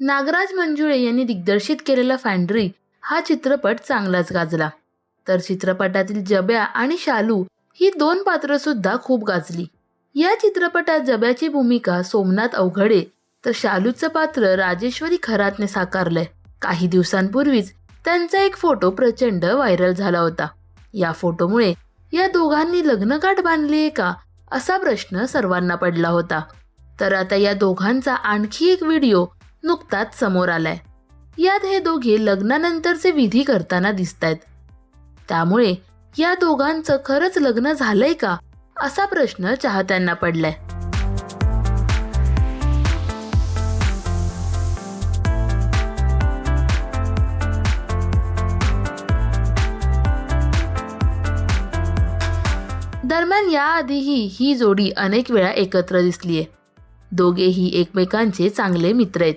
नागराज मंजुळे यांनी दिग्दर्शित केलेला फॅन्ड्री हा चित्रपट चांगलाच गाजला. तर चित्रपटातील जब्या आणि शालू ही दोन पात्र सुद्धा खूप गाजली. या चित्रपटात जब्याची भूमिका सोमनाथ अवघडे तर शालूचं पात्र राजेश्वरी खरातने साकारलंय. काही दिवसांपूर्वीच त्यांचा एक फोटो प्रचंड व्हायरल झाला होता. या फोटोमुळे या दोघांनी लग्नगाठ बांधली आहे का असा प्रश्न सर्वांना पडला होता. तर आता या दोघांचा आणखी एक व्हिडिओ नुकताच समोर आलाय. यात हे दोघे लग्नानंतरचे विधी करताना दिसत आहेत त्यामुळे या दोघांचं खरंच लग्न झालंय का असा प्रश्न चाहत्यांना पडलाय. दरम्यान याआधीही ही जोडी अनेक वेळा एकत्र दिसलीये. दोघेही एकमेकांचे चांगले मित्र आहेत.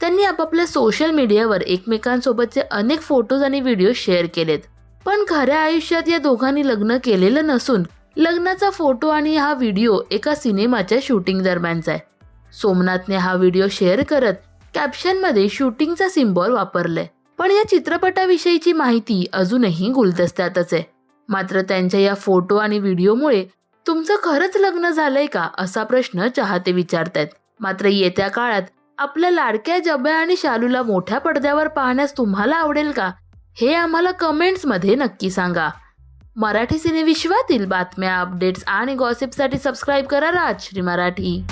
त्यांनी आपापल्या सोशल मीडियावर एकमेकांसोबतचे अनेक फोटोज आणि व्हिडिओ शेअर केलेत. पण खऱ्या आयुष्यात या दोघांनी लग्न केलेलं नसून लग्नाचा फोटो आणि हा व्हिडिओ एका सिनेमाच्या शूटिंग दरम्यानचा आहे. सोमनाथने हा व्हिडिओ शेअर करत कॅप्शनमध्ये शूटिंगचा सिम्बॉल वापरलाय. पण या चित्रपटाविषयीची माहिती अजूनही गुलदस्त्यातच आहे. मात्र त्यांच्या या फोटो आणि व्हिडिओमुळे तुमचं खरंच लग्न झालंय का? असा प्रश्न चाहते विचारतायत. मात्र येत्या काळात आपल्या लाडक्या जब्या आणि शालूला मोठ्या पडद्यावर पाहण्यास तुम्हाला आवडेल का? हे आम्हाला कमेंट्समध्ये नक्की सांगा. मराठी सिनेविश्वातील बातम्या अपडेट्स आणि गॉसिपसाठी सबस्क्राईब करा राजश्री मराठी.